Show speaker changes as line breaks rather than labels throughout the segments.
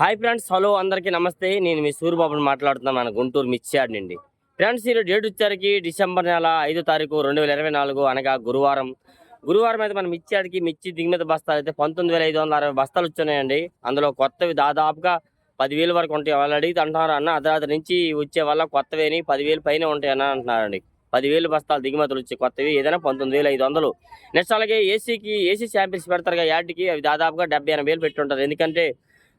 Hi friends hello అందరికీ నమస్తే. నేను మీ సూర్యబాబుని మాట్లాడుతున్నాను మన గుంటూరు మిర్చియాడ్ నుండి. ఫ్రెండ్స్ ఈరోజు డేట్ వచ్చేసరికి డిసెంబర్ నెల ఐదో తారీఖు రెండు వేల ఇరవై నాలుగు అనగా గురువారం. గురువారం అయితే మనం మిర్చియాడికి మిర్చి దిగుమతి బస్తాలు అయితే పంతొమ్మిది వేల ఐదు వందల అరవై బస్తాలు వచ్చినాయండి అందులో కొత్తవి దాదాపుగా పదివేల వరకు ఉంటాయి వాళ్ళు అడిగితే అంటున్నారు అన్న. అర్ధరాత్రి నుంచి వచ్చే వల్ల కొత్తవేని పదివేలు పైన ఉంటాయి అన్న అంటున్నారండి. పదివేలు బస్తాలు దిగుమతులు వచ్చి కొత్తవి ఏదైనా పంతొమ్మిది వేల ఐదు వందలు. నెక్స్ట్ అలాగే ఏసీకి ఏసీ శాంపిల్స్ పెడతారు యాడ్కి. అవి దాదాపుగా డెబ్బై ఎనభై వేలు పెట్టుంటారు ఎందుకంటే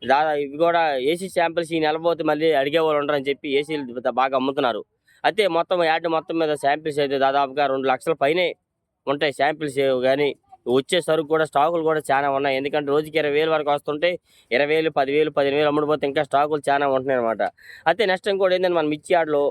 దాదా ఇవి కూడా ఏసీ శాంపిల్స్ ఈ నెల పోతే మళ్ళీ అడిగే వాళ్ళు ఉండరు అని చెప్పి ఏసీలు బాగా అమ్ముతున్నారు. అయితే మొత్తం యాడ్ మొత్తం మీద శాంపిల్స్ అయితే దాదాపుగా రెండు లక్షల పైనే ఉంటాయి శాంపిల్స్ కానీ వచ్చే సరుకు కూడా స్టాకులు కూడా చాలా ఉన్నాయి. ఎందుకంటే రోజుకి ఇరవై వేలు వరకు వస్తుంటే ఇరవై వేలు పదివేలు పదిహేను వేలు అమ్ముడిపోతే ఇంకా స్టాకులు చాలా ఉంటున్నాయి అనమాట అయితే నెక్స్ట్ ఇంకోటి ఏంటంటే మనం మిర్చి యాడ్లో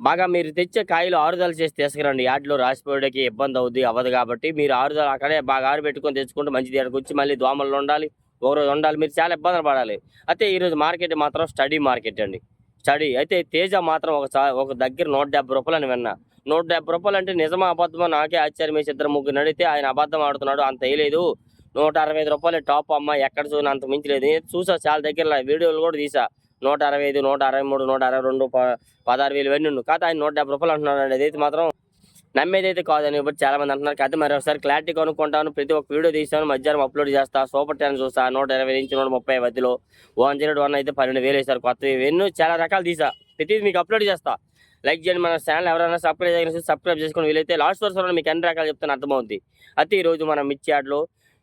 బాగా మీరు తెచ్చే కాయలు ఆరుదల చేసి తీసుకురండి. యాడ్లో రాసిపోయడానికి ఇబ్బంది అవుద్ది అవ్వదు కాబట్టి మీరు ఆరుదల అక్కడే బాగా ఆరబెట్టుకొని తెచ్చుకుంటే మంచిది. అక్కడికి వచ్చి మళ్ళీ దోమలు ఉండాలి. ఒక రోజు ఉండాలి మీరు చాలా ఇబ్బందులు పడాలి. అయితే ఈరోజు మార్కెట్ మాత్రం స్టడీ మార్కెట్ అండి. స్టడీ. అయితే తేజ మాత్రం ఒక ఒక దగ్గర నూట డెబ్బై రూపాయలు అని విన్నా. నూట డెబ్బై రూపాయలు అంటే నిజమా అబద్ధమా? నాకే ఆశ్చర్యం వేసి ఇద్దరు ముగ్గురు నడితే ఆయన అబద్ధం ఆడుతున్నాడు. అంత వేయలేదు నూట అరవై ఐదు రూపాయలు టాప్ అమ్మ. ఎక్కడ చూసినా అంత మించలేదు నేను చూసా చాలా దగ్గర వీడియోలు కూడా తీసా. నూట అరవై ఐదు నూట అరవై మూడు నూట అరవై రెండు పదహారు వేలు ఇవన్నీ కాదు ఆయన నూట డెబ్బై రూపాయలు అంటున్నాడు. అండి అదైతే మాత్రం నమ్మేదైతే కాదని బట్ చాలా మంది అంటున్నారు. అయితే మరి ఒకసారి క్లారిటీ కొనుక్కుంటాను. ప్రతి ఒక్క వీడియో తీసాను మధ్యాహ్నం అప్లోడ్ చేస్తా. సూపర్ టెన్ చూస్తా. నూట ఇరవై నుంచి నూట ముప్పై మధ్యలో. వన్ జీరో వన్ అయితే పన్నెండు వేలు వేశారు. కొత్తవి ఎన్నో చాలా రకాలు తీసా. ప్రతిదీ మీకు అప్లోడ్ చేస్తా. లైక్ చేయండి మన ఛానల్ ఎవరైనా సబ్స్క్రైబ్ చేయగలిసి సబ్స్క్రైబ్ చేసుకుని వీలైతే లాస్ట్ వరకు మీకు ఎన్ని రకాలు చెప్తాను అర్థమవుతుంది అయితే ఈరోజు మన మిర్చి ఆటలు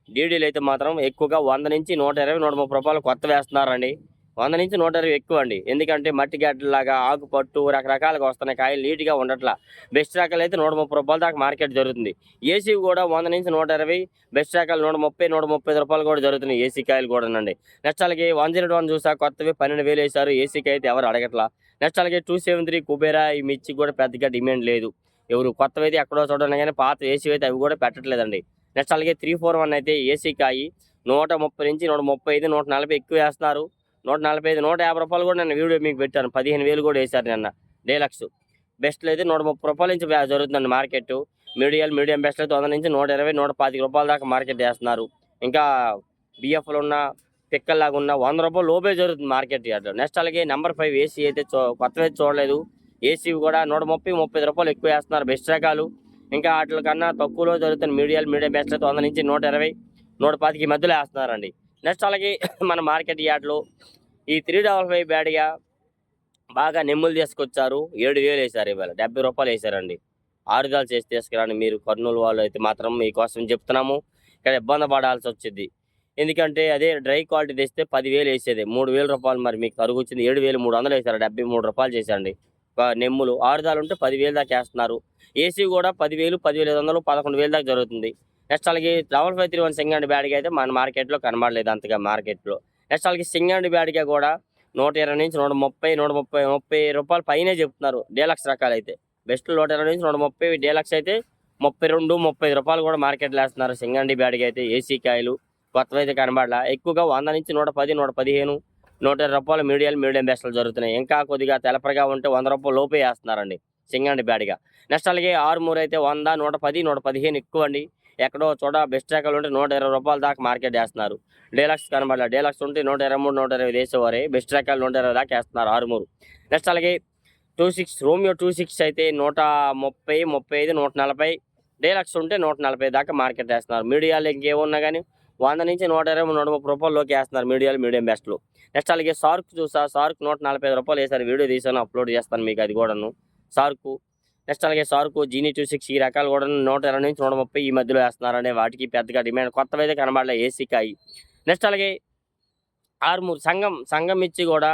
డీడీలు అయితే మాత్రం ఎక్కువగా వంద నుంచి నూట ఇరవై నూట ముప్పై రూపాయలు కొత్త వేస్తున్నారండి. వంద నుంచి నూట ఇరవై ఎక్కువ అండి. ఎందుకంటే మట్టి గడ్డలాగా ఆకు పట్టు రకరకాలుగా వస్తున్నాయి. కాయలు నీట్గా ఉండట్లా. బెస్ట్ రకాలు అయితే నూట ముప్పై రూపాయల దాకా మార్కెట్ జరుగుతుంది. ఏసీ కూడా వంద నుంచి నూట ఇరవై బెస్ట్ రకాలు నూట ముప్పై నూట ముప్పై రూపాయలు కూడా జరుగుతున్నాయి ఏసీ కాయలు కూడానండి. నెక్స్ట్ అలాగే వన్ జీరో వన్ చూసా కొత్తవి పన్నెండు వేలు వేశారు. ఏసీకి అయితే ఎవరు అడగట్లా. నెక్స్ట్ అలాగే టూ సెవెన్ త్రీ కుబేరా ఈ మిర్చి కూడా పెద్దగా డిమాండ్ లేదు. ఎవరు కొత్తవి అయితే ఎక్కడో చూడండి కానీ పాత ఏసీ అయితే అవి కూడా పెట్టట్లేదండి. నెక్స్ట్ అలాగే త్రీ ఫోర్ వన్ అయితే ఏసీ కాయి నూట ముప్పై నుంచి నూట ముప్పై ఐదు నూట నలభై ఎక్కువ వేస్తున్నారు. నూట నలభై ఐదు నూట యాభై రూపాయలు కూడా నేను వీడియో మీకు పెట్టాను. పదిహేను వేలు కూడా వేశారు నిన్న. డీలక్స్. బెస్ట్లు అయితే నూట ముప్పై రూపాయల నుంచి జరుగుతుందండి మార్కెట్. మీడియం మీడియం బెస్ట్ అయితే వంద నుంచి నూట ఇరవై నూట పాతిక రూపాయల దాకా మార్కెట్ వేస్తున్నారు. ఇంకా బిఎఫ్లు ఉన్న పిక్కల్లాగా ఉన్న వంద రూపాయలు లోపే జరుగుతుంది మార్కెట్ యార్డ్లో. నెక్స్ట్ అలాగే నెంబర్ ఫైవ్ ఏసీ అయితే చూ కొత్తవి అయితే చూడలేదు. ఏసీ కూడా నూట ముప్పై ముప్పై రూపాయలు ఎక్కువ వేస్తున్నారు బెస్ట్ రకాలు. ఇంకా వాటి కన్నా తక్కువలో జరుగుతున్న మీడియాలు మీడియం బెస్ట్ అయితే వంద నుంచి నూట ఇరవై నూట పాతికి మధ్యలో వేస్తున్నారండి. నెక్స్ట్ అలాగే మన మార్కెట్ యార్డ్లో ఈ త్రీ డబల్ ఫైవ్ బ్యాడ్గా బాగా నెమ్ములు తీసుకొచ్చారు. ఏడు వేలు వేశారు ఇవాళ. డెబ్బై రూపాయలు వేశారండి. ఆరుదాలు చేసి తీసుకురండి. మీరు కర్నూలు వాళ్ళు అయితే మాత్రం మీకోసం చెప్తున్నాము. ఇక్కడ ఇబ్బంది పడాల్సి వచ్చింది. ఎందుకంటే అదే డ్రై క్వాలిటీ తెస్తే పదివేలు వేసేది. మూడు వేల రూపాయలు మరి మీకు కరుగు వచ్చింది. ఏడు వేలు మూడు వందలు వేశారు. డెబ్బై మూడు రూపాయలు చేశారండి. నెమ్ములు. ఆరుదాలు ఉంటే పదివేలు దాకా వేస్తున్నారు. ఏసీ కూడా పదివేలు పదివేల ఐదు వందలు పదకొండు వేలు దాకా జరుగుతుంది. నెక్స్ట్ అలాగే డబల్ ఫైవ్ త్రీ వన్ సింగండి బ్యాడ్గా అయితే మన మార్కెట్లో కనబడలేదు అంతగా మార్కెట్లో నెక్స్ట్ అలాగే సింగండి బ్యాడ్గా కూడా నూట ఇరవై నుంచి నూట ముప్పై నూట ముప్పై ముప్పై రూపాయలు పైనే చెప్తున్నారు డీలక్స్ రకాలు అయితే బెస్ట్ నూట ఇరవై నుంచి నూట ముప్పై డీలక్స్ అయితే ముప్పై రెండు ముప్పై రూపాయలు కూడా మార్కెట్లో వేస్తున్నారు. సింగండి బ్యాడ్గా అయితే ఏసీ కాయలు కొత్తవి అయితే కనబడలా. ఎక్కువగా వంద నుంచి నూట పది నూట పదిహేను నూట ఇరవై రూపాయలు మీడియం మీడియం బెస్ట్లు జరుగుతున్నాయి. ఇంకా కొద్దిగా తెలపరగా ఉంటే వంద రూపాయలు లోపే వేస్తున్నారండి సింగండి బ్యాడ్గా నెక్స్ట్ అలాగే ఆరు ఆరుమూరు అయితే వంద నూట పది నూట పదిహేను ఎక్కువ అండి ఎక్కడో చోట బెస్ట్ ట్రాకర్లు ఉంటే నూట ఇరవై రూపాయల దాకా మార్కెట్ వేస్తున్నారు డీలక్స్ కనబడలేదు డీలక్స్ ఉంటే నూట ఇరవై మూడు నూట ఇరవై వేసేవారు బెస్ట్ ట్రాకర్లు నూట ఇరవై దాకా వేస్తున్నారు ఆరుమూరు. నెక్స్ట్ అలాగే two six Romeo two six అయితే నూట ముప్పై ముప్పై ఐదు నూట నలభై డీలక్స్ ఉంటే నూట నలభై దాకా మార్కెట్ వేస్తున్నారు మీడియాలు ఇంకేమున్నా కానీ వంద నుంచి నూట ఇరవై నూట ముప్పై రూపాయలలోకి వేస్తున్నారు మీడియాలు మీడియం బెస్ట్లు నెక్స్ట్ అలాగే సార్క్ చూసా సార్క్ నూట నలభై ఐదు రూపాయలు వేసారు. వీడియో తీసాను అప్లోడ్ చేస్తాను మీకు అది కూడాను. సార్కు నెక్స్ట్ అలాగే సార్కు జీనీ టూ సిక్స్ ఈ రకాలు కూడా నూట ఇరవై నుంచి నూట ముప్పై ఈ మధ్యలో వేస్తున్నారనే వాటికి పెద్దగా డిమాండ్ కొత్తవి అయితే కనబడలే ఏసీ కాయి. నెక్స్ట్ అలాగే ఆరుమూరు సంఘం సంఘం ఇచ్చి కూడా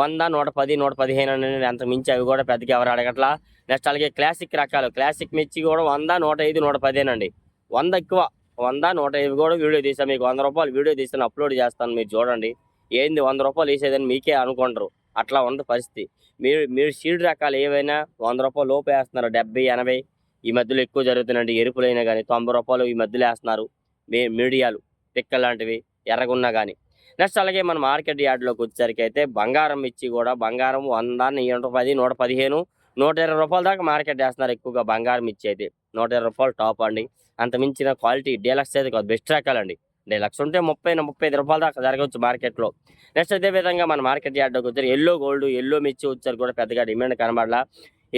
వంద నూట పది నూట పదిహేను అనేది అంత మించి అవి కూడా పెద్దగా ఎవరు అడగట్లా. నెక్స్ట్ అలాగే క్లాసిక్ రకాలు క్లాసిక్ మిర్చి కూడా వంద నూట ఐదు నూట పదిహేనండి వంద ఎక్కువ వంద నూట ఐదు కూడా వీడియో తీసాను మీకు వంద రూపాయలు వీడియో తీసాను అప్లోడ్ చేస్తాను మీరు చూడండి. ఏంది వంద రూపాయలు వేసేదని మీకే అనుకుంటారు. అట్లా ఉంది పరిస్థితి. మీరు మీరు సీడ్ రకాలు ఏవైనా వంద రూపాయలు లోపు వేస్తున్నారు డెబ్బై ఎనభై ఈ మధ్యలో ఎక్కువ జరుగుతుందండి ఎరుపులైనా కానీ తొంభై రూపాయలు ఈ మధ్యలో వేస్తున్నారు మీ మీడియాలు పిక్కలు లాంటివి ఎర్రగున్నా కానీ నెక్స్ట్ అలాగే మన మార్కెట్ యార్డ్లోకి వచ్చేసరికి అయితే బంగారం ఇచ్చి కూడా బంగారం వంద నూట పది నూట పదిహేను నూట ఇరవై రూపాయల దాకా మార్కెట్ వేస్తున్నారు ఎక్కువగా బంగారం ఇచ్చి అయితే నూట ఇరవై రూపాయలు టాప్ అండి. అంత మించిన క్వాలిటీ డీలక్స్ అయితే కాదు బెస్ట్ రకాలండి. అంటే లక్ష ఉంటే ముప్పై ముప్పై ఐదు రూపాయల దాకా జరగవచ్చు మార్కెట్లో. నెక్స్ట్ అదే విధంగా మన మార్కెట్ యార్డ్కి వచ్చారు ఎల్లో గోల్డ్ ఎల్లో మిర్చి వచ్చారు కూడా పెద్దగా డిమాండ్ కనబడలా.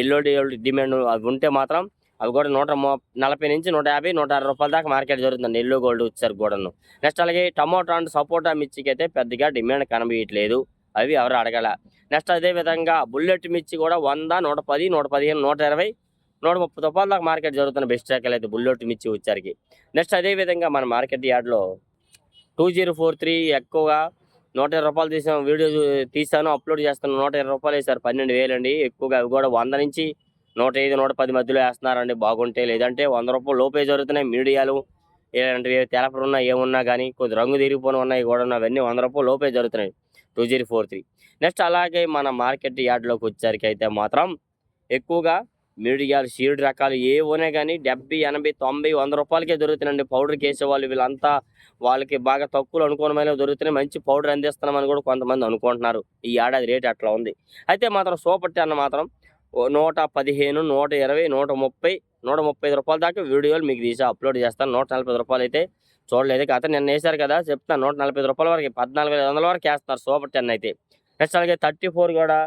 ఎల్లో డిమాండ్ అవి ఉంటే మాత్రం అవి కూడా నూట నలభై నుంచి నూట యాభై నూట అరవై రూపాయల దాకా మార్కెట్ జరుగుతుంది ఎల్లో గోల్డ్ వచ్చారు కూడాను. నెక్స్ట్ అలాగే టమోటా అండ్ సపోటా మిర్చికి అయితే పెద్దగా డిమాండ్ కనబడట్లేదు. అవి ఎవరు అడగల. నెక్స్ట్ అదే విధంగా బుల్లెట్ మిర్చి కూడా వంద నూట పది నూట పదిహేను నూట ఇరవై నూట ముప్పై రూపాయల దాకా మార్కెట్ జరుగుతున్న బెస్ట్ రకాలు అయితే బుల్లెట్ మిర్చి వచ్చరికి నెక్స్ట్ అదే విధంగా మన మార్కెట్ యార్డ్లో టూ జీరో ఫోర్ త్రీ ఎక్కువగా నూట ఇరవై రూపాయలు తీసాను వీడియో తీసాను అప్లోడ్ చేస్తాను నూట ఇరవై రూపాయలు వేసారు పన్నెండు వేలు అండి ఎక్కువగా అవి కూడా వంద నుంచి నూట ఐదు నూట పది మధ్యలో వేస్తున్నారండి బాగుంటే లేదంటే వంద రూపాయలు లోపే జరుగుతున్నాయి మీడియాలు ఇలాంటివి తెలపలు ఉన్నా ఏమున్నా కానీ కొద్ది రంగు తిరిగిపోయిన ఉన్నాయి కూడా ఉన్నాయి. అవన్నీ వంద రూపాయలు లోపే జరుగుతున్నాయి two zero four three next అలాగే మన మార్కెట్ యార్డ్లోకి వచ్చేసరికి అయితే మాత్రం ఎక్కువగా మీడియాలు సీడ్ రకాలు ఏవోనే కానీ డెబ్బై ఎనభై తొంభై వంద రూపాయలకే దొరుకుతున్నాయండి. పౌడర్కి వేసేవాళ్ళు వీళ్ళంతా వాళ్ళకి బాగా తక్కువలు అనుకోవడమైన దొరుకుతున్నాయి మంచి పౌడర్ అందిస్తున్నామని కూడా కొంతమంది అనుకుంటున్నారు. ఈ ఏడాది రేట్ అట్లా ఉంది. అయితే మాత్రం సూపర్ టెన్ మాత్రం ఓ నూట పదిహేను నూట ఇరవై నూట ముప్పై నూట ముప్పై ఐదు రూపాయల దాకా వీడియోలు మీకు తీసి అప్లోడ్ చేస్తాను. నూట నలభై ఐదు రూపాయలు అయితే చూడలేదు. కాకపోతే నిన్న వేశారు కదా చెప్తాను. నూట నలభై ఐదు రూపాయల వరకు పద్నాలుగు ఐదు వందల వరకు వేస్తున్నారు సూపర్ టెన్ అయితే. నెక్స్ట్ అలాగే థర్టీ ఫోర్ కూడా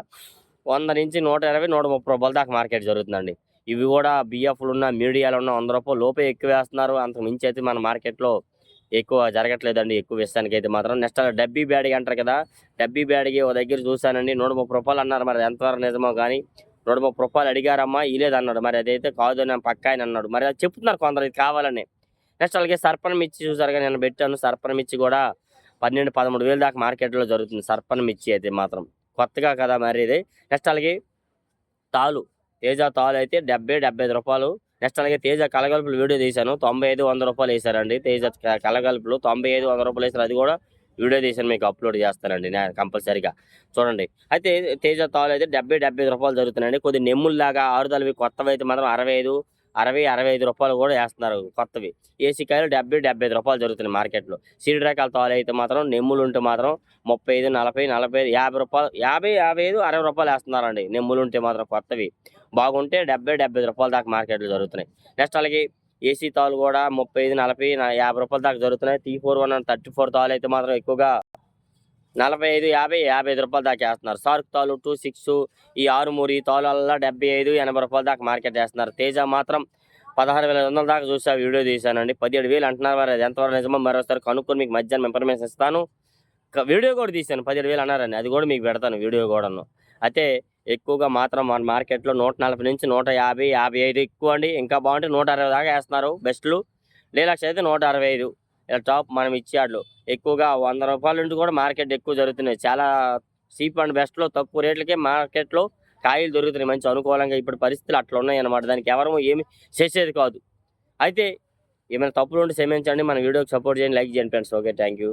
వంద నుంచి నూట ఇరవై నూట ముప్పై రూపాయల దాకా మార్కెట్ జరుగుతుందండి. ఇవి కూడా బిఎఫ్లు ఉన్న మీడియాలు ఉన్న వంద రూపాయలు లోపే ఎక్కువ వేస్తున్నారు. అంతకు మించి అయితే మన మార్కెట్లో ఎక్కువ జరగట్లేదండి. ఎక్కువ విషయానికి అయితే మాత్రం నెక్స్ట్ అలా డబ్బీ బ్యాడ్కి అంటారు కదా డబ్బీ బ్యాడ్కి ఓ దగ్గర చూశానండి. నూట ముప్పై రూపాయలు అన్నారు. మరి ఎంతవరకు నిజమో కానీ నూట ముప్పై రూపాయలు అడిగారమ్మా ఇలేదు అన్నాడు మరి అదైతే కాదు అని పక్క ఆయన అన్నాడు. మరి అది చెప్తున్నారు కొందరు ఇది కావాలని. నెక్స్ట్ అలాగే సర్పణ మిర్చి చూసారు కానీ నేను పెట్టాను. సర్పణ మిర్చి కూడా పన్నెండు పదమూడు వేలు దాకా మార్కెట్లో జరుగుతుంది. సర్పణ మిర్చి అయితే మాత్రం. కొత్తగా కదా మరి ఇది. నెక్స్ట్ అలాగే తాలు. తేజ తాలు అయితే డెబ్బై డెబ్బై ఐదు రూపాయలు. నెక్స్ట్ అలాగే తేజ కలగలుపులు వీడియో తీశాను. తొంభై ఐదు వంద రూపాయలు వేసారండి తేజ కలగలుపులు తొంభై ఐదు వంద రూపాయలు వేసారు అది కూడా వీడియో తీసాను మీకు అప్లోడ్ చేస్తానండి నేను కంపల్సరీగా. చూడండి. అయితే తేజ తాలు అయితే డెబ్బై డెబ్బై ఐదు రూపాయలు జరుగుతున్నాయండి. కొద్ది నెమ్ముల్లాగా ఆరుదలవి కొత్తవి అయితే మాత్రం అరవై ఐదు అరవై అరవై ఐదు రూపాయలు కూడా వేస్తున్నారు కొత్తవి. ఏసీ కాయలు డెబ్బై డెబ్బై ఐదు రూపాయలు జరుగుతున్నాయి మార్కెట్లో. సీడ్ రకాల తాలు అయితే మాత్రం నెమ్ములు ఉంటే మాత్రం ముప్పై ఐదు నలభై నలభై ఐదు యాభై రూపాయలు యాభై యాభై ఐదు అరవై రూపాయలు వేస్తున్నారండి. నెమ్ములు ఉంటే మాత్రం కొత్తవి. బాగుంటే డెబ్బై డెబ్బై ఐదు రూపాయల దాకా మార్కెట్లో జరుగుతున్నాయి. నెక్స్ట్ అలాగే ఏసీ తాలు కూడా ముప్పై ఐదు నలభై యాభై రూపాయల దాకా జరుగుతున్నాయి. T four one thirty four తాలు అయితే మాత్రం ఎక్కువగా నలభై ఐదు యాభై యాభై ఐదు రూపాయల దాకా వేస్తున్నారు సార్క్ తాలు టూ సిక్స్ ఈ ఆరు మూడు ఈ తాళ్ళల్లో డెబ్బై ఐదు ఎనభై రూపాయల దాకా మార్కెట్ వేస్తున్నారు తేజ మాత్రం పదహారు వేల వందల దాకా చూసా వీడియో తీశానండి. పదిహేడు వేలు అంటున్నారు మరి అది ఎంతవరకు నిజమో మరోసారి కనుక్కొని మీకు మధ్యాహ్నం ఇన్ఫర్మేషన్ ఇస్తాను. వీడియో కూడా తీశాను. పదిహేడు వేలు అన్నారని. అది కూడా మీకు పెడతాను వీడియో కూడాను. అయితే ఎక్కువగా మాత్రం మన మార్కెట్లో నూట నలభై నుంచి నూట యాభై యాభై ఐదు ఎక్కువ అండి. ఇంకా బాగుంటే నూట అరవై దాకా వేస్తున్నారు బెస్ట్లు. డీలక్స్ అయితే నూట అరవై ఐదు. టాప్ మనం ఇచ్చేవాళ్ళు. ఎక్కువగా వంద రూపాయల నుండి కూడా మార్కెట్ ఎక్కువ జరుగుతున్నాయి. చాలా చీప్ అండ్ బెస్ట్లో తక్కువ రేట్లకే మార్కెట్లో కాయలు దొరుకుతున్నాయి. మంచి అనుకూలంగా ఇప్పుడు పరిస్థితులు అట్లా ఉన్నాయి అన్నమాట దానికి ఎవరూ ఏమి చేసేది కాదు. అయితే ఏమైనా తప్పులు ఉంటే క్షమించండి. మన వీడియోకి సపోర్ట్ చేయండి లైక్ చేయండి ఫ్రెండ్స్ ఓకే థ్యాంక్ యూ